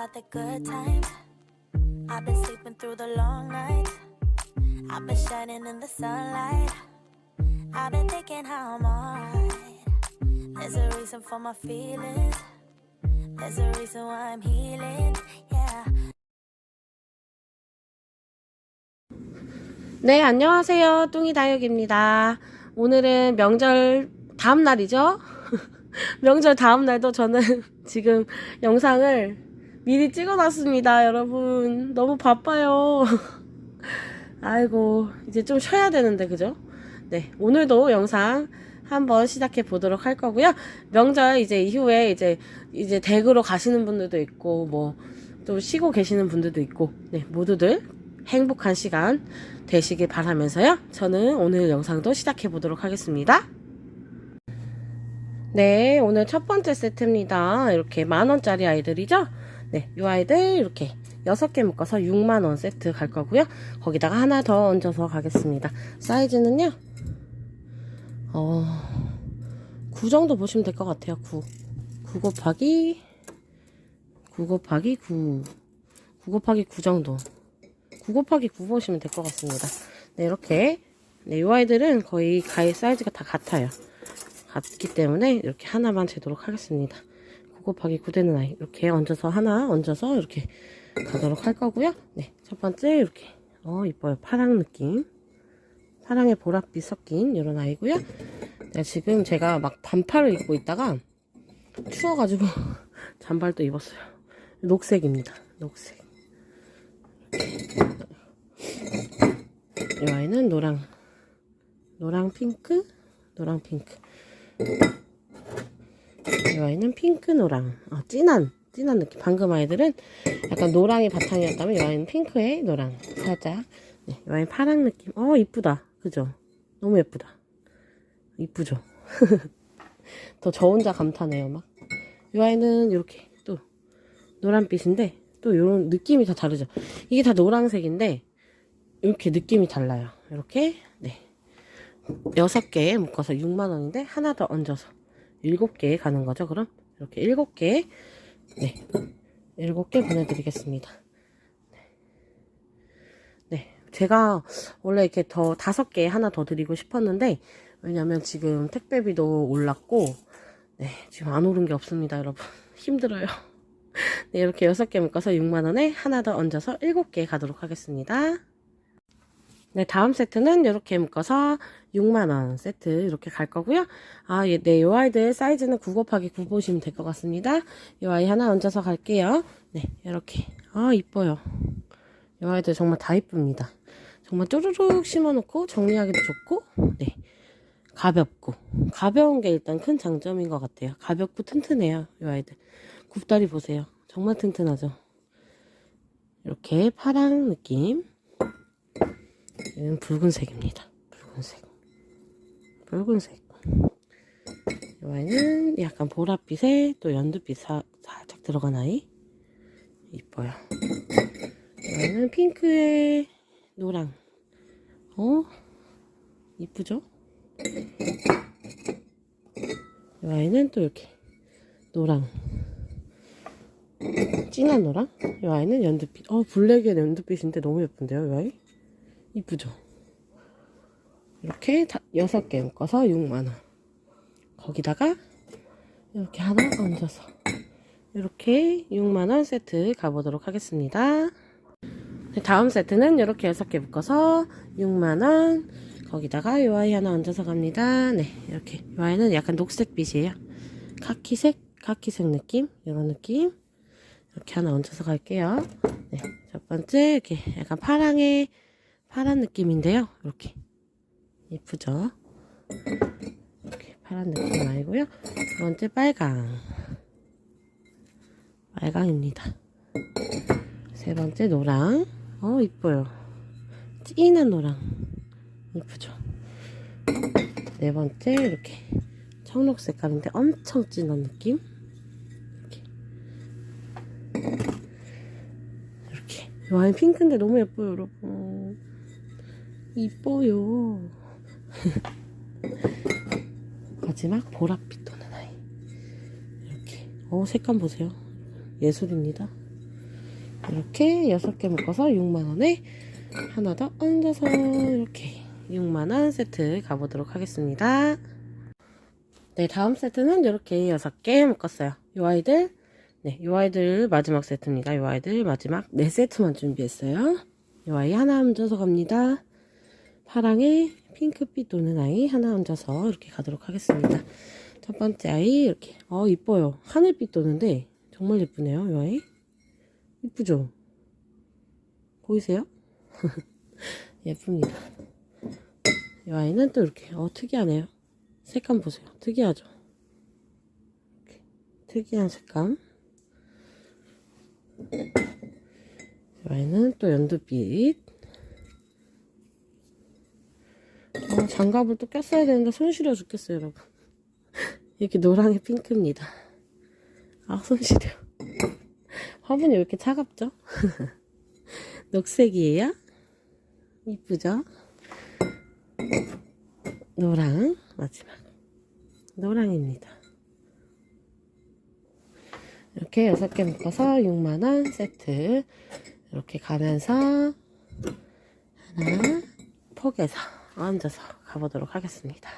about the good times. I've been sleeping through the long nights. I've been shining in the sunlight. I've been thinking how I'm alright. There's a reason for my feelings. There's a reason why I'm healing. Yeah. 네, 안녕하세요. 뚱이 다육입니다. 오늘은 명절 다음 날이죠? 명절 다음 날도 저는 지금 영상을 미리 찍어놨습니다, 여러분. 너무 바빠요. 아이고, 이제 좀 쉬어야 되는데, 그죠? 네, 오늘도 영상 한번 시작해 보도록 할 거고요. 명절 이제 이후에 이제, 이제 댁으로 가시는 분들도 있고, 뭐, 또 쉬고 계시는 분들도 있고, 네, 모두들 행복한 시간 되시길 바라면서요. 저는 오늘 영상도 시작해 보도록 하겠습니다. 네, 오늘 첫 번째 세트입니다. 이렇게 만 원짜리 아이들이죠? 네, 이 아이들 이렇게 6개 묶어서 6만원 세트 갈 거고요. 거기다가 하나 더 얹어서 가겠습니다. 사이즈는요, 어, 9 정도 보시면 될 것 같아요. 9. 9 곱하기, 9 곱하기 9. 9 곱하기 9 정도. 9 곱하기 9 보시면 될 것 같습니다. 네, 이렇게. 네, 이 아이들은 거의 가위 사이즈가 다 같아요. 같기 때문에 이렇게 하나만 재도록 하겠습니다. 9 곱하기 9 되는 아이. 이렇게 얹어서 하나 얹어서 이렇게 가도록 할 거고요. 네, 첫 번째 이렇게. 어, 이뻐요. 파랑 느낌. 파랑에 보랏빛 섞인 이런 아이고요. 네, 지금 제가 막 반팔을 입고 있다가 추워가지고 잠발도 입었어요. 녹색입니다. 녹색. 이 아이는 노랑 노랑 핑크 노랑 핑크 이 아이는 핑크 노랑. 어, 진한 진한 느낌. 방금 아이들은 약간 노랑이 바탕이었다면 이 아이는 핑크의 노랑. 살짝. 네, 이 아이는 파랑 느낌. 어 이쁘다. 그죠? 너무 예쁘다. 이쁘죠? 더 저 혼자 감탄해요 막이 아이는 이렇게 또 노란빛인데 또 이런 느낌이 다 다르죠. 이게 다 노란색인데 이렇게 느낌이 달라요. 이렇게? 네. 여섯 개 묶어서 6만 원인데 하나 더 얹어서 일곱 개 가는 거죠. 그럼 이렇게 일곱 개 네, 일곱 개 보내드리겠습니다. 네, 제가 원래 이렇게 더 다섯 개 하나 더 드리고 싶었는데 왜냐면 지금 택배비도 올랐고 네, 지금 안 오른 게 없습니다, 여러분. 힘들어요. 네, 이렇게 여섯 개 묶어서 6만 원에 하나 더 얹어서 일곱 개 가도록 하겠습니다. 네, 다음 세트는 이렇게 묶어서 6만원 세트 이렇게 갈 거고요. 아, 예, 네, 요 아이들 사이즈는 9 곱하기 9 보시면 될 것 같습니다. 요 아이 하나 얹어서 갈게요. 네, 이렇게. 아, 이뻐요. 요 아이들 정말 다 이쁩니다. 정말 쪼르륵 심어놓고 정리하기도 좋고, 네. 가볍고. 가벼운 게 일단 큰 장점인 것 같아요. 가볍고 튼튼해요, 요 아이들. 굽다리 보세요. 정말 튼튼하죠. 이렇게 파랑 느낌. 얘는 붉은색입니다. 붉은색. 붉은색. 이 아이는 약간 보랏빛에 또 연두빛 사, 살짝 들어간 아이. 이뻐요. 이 아이는 핑크에 노랑. 어? 이쁘죠? 이 아이는 또 이렇게 노랑. 진한 노랑? 이 아이는 연두빛. 어, 블랙에 연두빛인데 너무 예쁜데요, 이 아이? 이쁘죠? 이렇게 다, 6개 묶어서 6만원. 거기다가 이렇게 하나 얹어서 이렇게 6만원 세트 가보도록 하겠습니다. 네, 다음 세트는 이렇게 6개 묶어서 6만원. 거기다가 이 아이 하나 얹어서 갑니다. 네, 이렇게. 이 아이는 약간 녹색빛이에요. 카키색, 카키색 느낌? 이런 느낌. 이렇게 하나 얹어서 갈게요. 네, 첫 번째, 이렇게 약간 파랑의 파란 느낌인데요. 이렇게 예쁘죠? 이렇게 파란 느낌 아니고요. 두 번째 빨강 빨강입니다. 세 번째 노랑 어 이뻐요. 진한 노랑 이쁘죠? 네 번째 이렇게 청록 색깔인데 엄청 진한 느낌 이렇게 와인 핑크인데 너무 예뻐요 여러분 이뻐요. 마지막 보랏빛 도는 아이. 이렇게. 어, 색감 보세요. 예술입니다. 이렇게 6개 묶어서 6만원에 하나 더 얹어서 이렇게 6만원 세트 가보도록 하겠습니다. 네, 다음 세트는 이렇게 6개 묶었어요. 요 아이들, 네, 요 아이들 마지막 세트입니다. 요 아이들 마지막 4세트만 준비했어요. 요 아이 하나 얹어서 갑니다. 파랑에 핑크빛 도는 아이 하나 얹어서 이렇게 가도록 하겠습니다. 첫 번째 아이 이렇게 어 이뻐요. 하늘빛 도는데 정말 예쁘네요. 이 아이 이쁘죠? 보이세요? 예쁩니다. 이 아이는 또 이렇게 어 특이하네요. 색감 보세요. 특이하죠? 이렇게 특이한 색감. 이 아이는 또 연두빛. 어, 장갑을 또 꼈어야 되는데 손 시려 죽겠어요, 여러분. 이렇게 노랑이 핑크입니다. 아, 손 시려. 화분이 왜 이렇게 차갑죠? 녹색이에요. 이쁘죠? 노랑, 마지막. 노랑입니다. 이렇게 6개 묶어서 6만원 세트. 이렇게 가면서 하나 포개서 얹어서 가보도록 하겠습니다.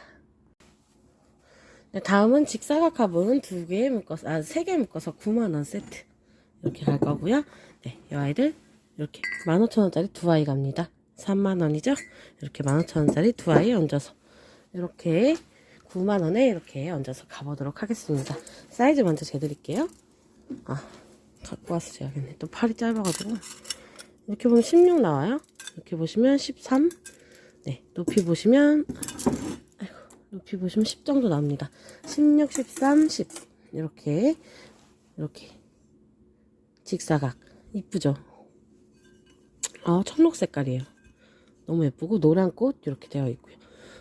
네, 다음은 직사각 화분 두 개 묶어서 아 세 개 묶어서 9만 원 세트 이렇게 갈 거고요. 네, 이 아이들 이렇게 15,000원짜리 두 아이 갑니다. 3만 원이죠? 이렇게 15,000원짜리 두 아이 얹어서 이렇게 9만 원에 이렇게 얹어서 가보도록 하겠습니다. 사이즈 먼저 재드릴게요. 아, 갖고 와서 재야겠네. 또 팔이 짧아가지고 이렇게 보면 16 나와요. 이렇게 보시면 13 네, 높이 보시면 아이고, 높이 보시면 10 정도 나옵니다. 16, 13, 10 이렇게 이렇게 직사각 이쁘죠? 아, 청록 색깔이에요. 너무 예쁘고 노란 꽃 이렇게 되어 있고요.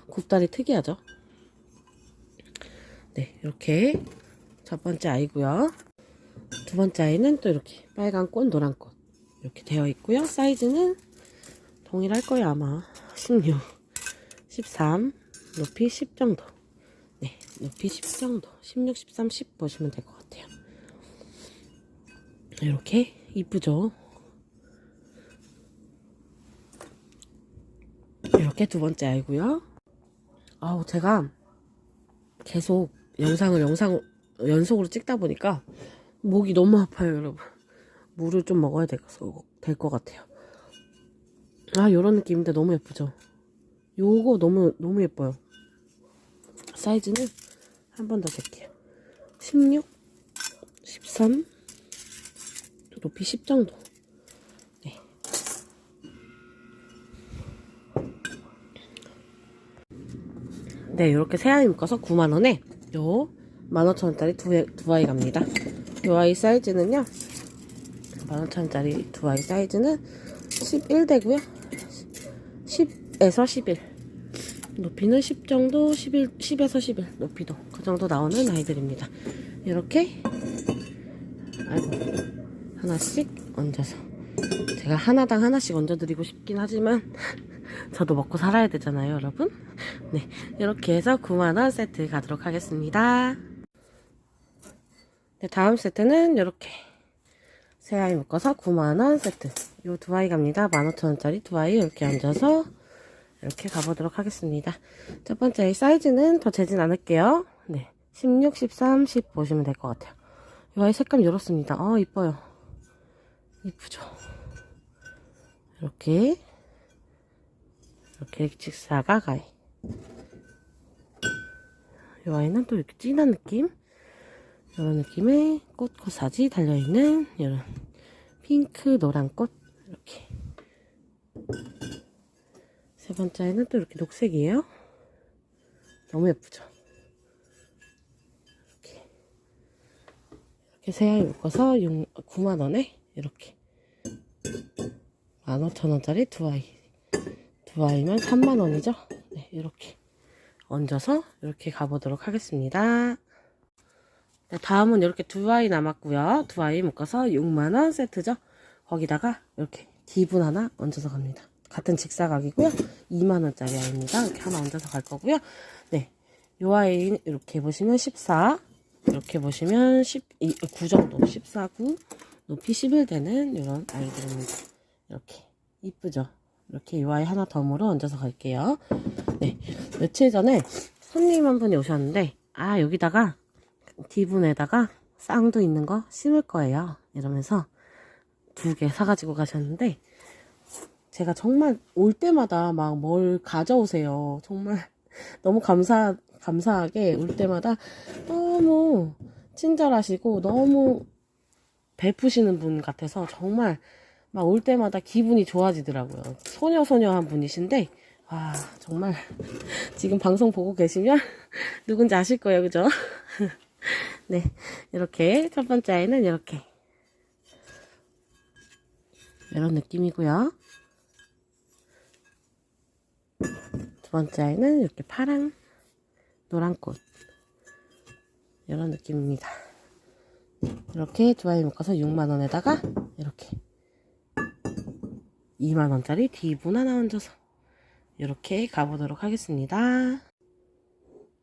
굽다리 특이하죠? 네, 이렇게 첫 번째 아이고요. 두 번째 아이는 또 이렇게 빨간 꽃, 노란 꽃 이렇게 되어 있고요. 사이즈는 동일할 거예요, 아마. 16, 13, 높이 10 정도. 네, 높이 10 정도. 16, 13, 10 보시면 될 것 같아요. 이렇게 이쁘죠? 이렇게 두 번째 아이고요. 아우, 제가 계속 영상을 영상 연속으로 찍다 보니까 목이 너무 아파요, 여러분. 물을 좀 먹어야 될 것 같아요. 아, 요런 느낌인데 너무 예쁘죠? 요거 너무, 너무 예뻐요. 사이즈는 한 번 더 잴게요. 16, 13, 높이 10 정도. 네. 네, 이렇게 세 아이 묶어서 9만원에 요 15,000원짜리 두, 애- 두 아이 갑니다. 요 아이 사이즈는요, 15,000원짜리 두 아이 사이즈는 11 되고요. 10에서 11. 높이는 10 정도, 11, 10에서 11 높이도 그 정도 나오는 아이들입니다. 이렇게 아이고 하나씩 얹어서 제가 하나당 하나씩 얹어드리고 싶긴 하지만 저도 먹고 살아야 되잖아요, 여러분. 네, 이렇게 해서 9만원 세트 가도록 하겠습니다. 네, 다음 세트는 이렇게 세 아이 묶어서 9만원 세트. 요 두 아이 갑니다. 15,000원짜리 두 아이 이렇게 얹어서 이렇게 가보도록 하겠습니다. 첫 번째 사이즈는 더 재진 않을게요. 네. 16, 13, 10 보시면 될 것 같아요. 이 아이 색감 이렇습니다. 어, 이뻐요. 이쁘죠? 이렇게. 이렇게 직사각 아이. 이 아이는 또 이렇게 진한 느낌? 이런 느낌의 꽃 코사지 달려있는 이런 핑크 노란 꽃 이렇게 세 번째는 또 이렇게 녹색이에요 너무 예쁘죠 이렇게 이렇게 세 아이 묶어서 9만원에 이렇게 15,000원짜리 두 아이 두 아이면 3만원이죠 네 이렇게 얹어서 이렇게 가보도록 하겠습니다 네, 다음은 이렇게 두 아이 남았고요. 두 아이 묶어서 6만원 세트죠. 거기다가 이렇게 기분 하나 얹어서 갑니다. 같은 직사각이고요. 2만원짜리 아이입니다. 이렇게 하나 얹어서 갈 거고요. 네. 요 아이 이렇게 보시면 14 이렇게 보시면 19 정도 14, 9 높이 11 되는 이런 아이들입니다. 이렇게 이쁘죠? 이렇게 이 아이 하나 덤으로 얹어서 갈게요. 네, 며칠 전에 손님 한 분이 오셨는데 아 여기다가 D분에다가 쌍도 있는 거 심을 거예요. 이러면서 두 개 사가지고 가셨는데 제가 정말 올 때마다 막 뭘 가져오세요. 정말 너무 감사 감사하게 올 때마다 너무 친절하시고 너무 베푸시는 분 같아서 정말 막 올 때마다 기분이 좋아지더라고요. 소녀소녀한 분이신데 와 정말 지금 방송 보고 계시면 누군지 아실 거예요, 그죠? 네 이렇게 첫 번째 아이는 이렇게 이런 느낌이고요. 두 번째 아이는 이렇게 파랑 노란 꽃 이런 느낌입니다. 이렇게 두 아이 묶어서 6만원에다가 이렇게 2만원짜리 D분 하나 얹어서 이렇게 가보도록 하겠습니다.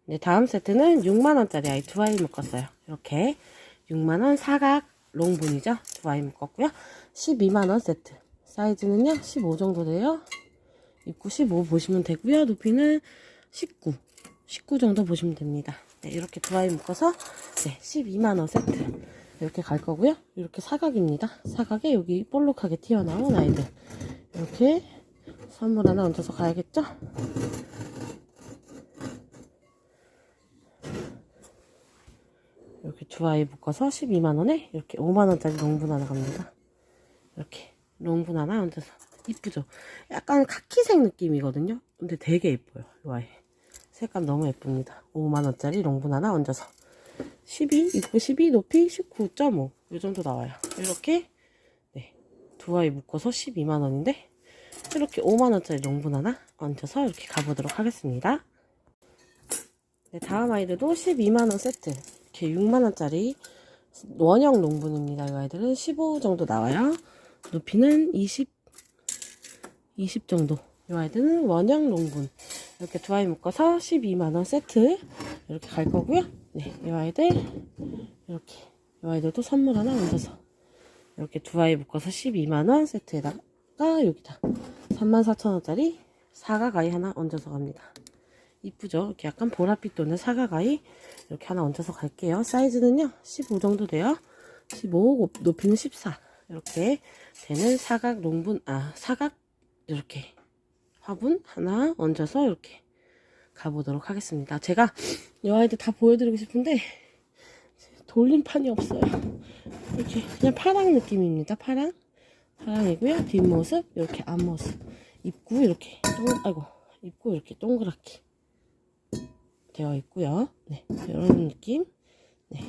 네, 다음 세트는 6만원짜리 아이 두 아이 묶었어요. 이렇게 6만원 사각 롱분이죠. 두 아이 묶었고요. 12만원 세트. 사이즈는요, 15 정도 돼요. 입구 15 보시면 되고요. 높이는 19. 19 정도 보시면 됩니다. 네, 이렇게 두 아이 묶어서 네, 12만원 세트. 이렇게 갈 거고요. 이렇게 사각입니다. 사각에 여기 볼록하게 튀어나온 아이들. 이렇게 선물 하나 얹어서 가야겠죠? 이렇게 두 아이 묶어서 12만원에 이렇게 5만원짜리 롱분 하나 갑니다. 이렇게 롱분 하나 얹어서 이쁘죠? 약간 카키색 느낌이거든요? 근데 되게 예뻐요. 이 아이. 색감 너무 예쁩니다. 5만원짜리 롱분 하나 얹어서 12, 입구 12, 높이 19.5. 이 정도 나와요. 이렇게, 네. 두 아이 묶어서 12만원인데, 이렇게 5만원짜리 롱분 하나 얹어서 이렇게 가보도록 하겠습니다. 네, 다음 아이들도 12만원 세트. 이렇게 6만원짜리 원형 롱분입니다. 이 아이들은 15 정도 나와요. 높이는 20, 20 정도. 이 아이들은 원형 롱분. 이렇게 두 아이 묶어서 12만원 세트. 이렇게 갈 거고요. 네, 이 아이들, 이렇게. 이 아이들도 선물 하나 얹어서. 이렇게 두 아이 묶어서 12만원 세트에다가 여기다 34,000원짜리 사각 아이 하나 얹어서 갑니다. 이쁘죠? 이렇게 약간 보랏빛 도는 사각 아이 이렇게 하나 얹어서 갈게요. 사이즈는요, 15 정도 돼요. 15, 높이는 14. 이렇게 되는 사각 롱분, 아, 사각, 이렇게 화분 하나 얹어서 이렇게 가보도록 하겠습니다. 제가 이 아이들 다 보여드리고 싶은데 돌림판이 없어요. 이렇게 그냥 파랑 느낌입니다. 파랑 파랑이고요. 뒷모습 이렇게 앞모습 입구 이렇게 동 아이고 입구 이렇게 동그랗게 되어 있고요. 네 이런 느낌. 네.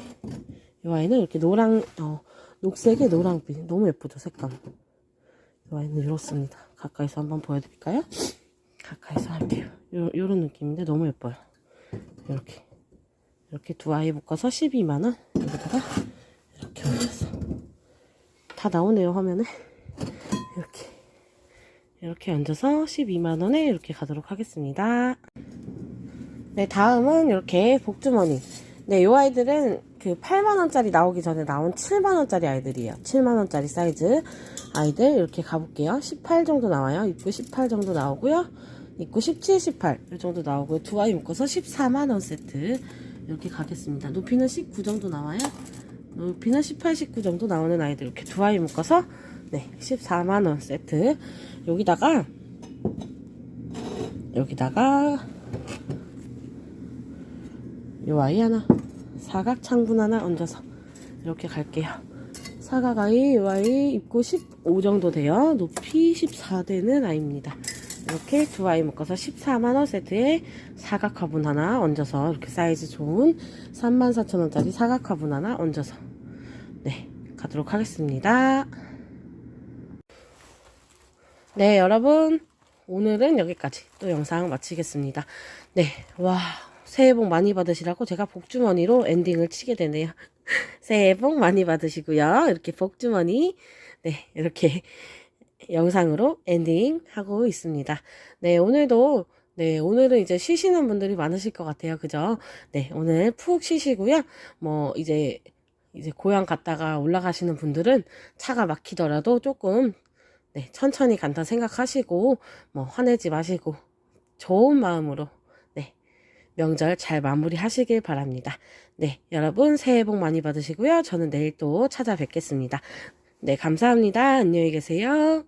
이 아이는 이렇게 노랑 어 녹색의 노랑빛 너무 예쁘죠 색감. 이 아이는 이렇습니다. 가까이서 한번 보여드릴까요? 가까이서 할게요. 요, 요런 느낌인데 너무 예뻐요. 이렇게. 이렇게 두 아이 묶어서 12만원. 여기다가 이렇게 얹어서. 다 나오네요, 화면에. 이렇게. 이렇게 얹어서 12만원에 이렇게 가도록 하겠습니다. 네, 다음은 이렇게 복주머니. 네, 요 아이들은 그 8만원짜리 나오기 전에 나온 7만원짜리 아이들이에요. 7만원짜리 사이즈 아이들 이렇게 가볼게요. 18 정도 나와요. 입구 18 정도 나오고요. 입구 17, 18 이 정도 나오고요. 두 아이 묶어서 14만원 세트 이렇게 가겠습니다. 높이는 19 정도 나와요. 높이는 18, 19 정도 나오는 아이들 이렇게 두 아이 묶어서 네 14만원 세트 여기다가 여기다가 요 아이 하나 사각 창분 하나 얹어서 이렇게 갈게요. 사각 아이, 요 아이 입구 15 정도 돼요. 높이 14 되는 아이입니다. 이렇게 두 아이 묶어서 14만원 세트에 사각 화분 하나 얹어서 이렇게 사이즈 좋은 34,000원짜리 사각 화분 하나 얹어서 네 가도록 하겠습니다. 네 여러분 오늘은 여기까지 또 영상 마치겠습니다. 네 와 새해 복 많이 받으시라고 제가 복주머니로 엔딩을 치게 되네요. 새해 복 많이 받으시고요. 이렇게 복주머니 네 이렇게 영상으로 엔딩 하고 있습니다. 네, 오늘도 네, 오늘은 이제 쉬시는 분들이 많으실 것 같아요. 그죠? 네, 오늘 푹 쉬시고요. 뭐, 이제 이제 고향 갔다가 올라가시는 분들은 차가 막히더라도 조금 네, 천천히 간다 생각하시고 뭐 화내지 마시고 좋은 마음으로 네, 명절 잘 마무리하시길 바랍니다. 네, 여러분 새해 복 많이 받으시고요. 저는 내일 또 찾아뵙겠습니다. 네, 감사합니다. 안녕히 계세요.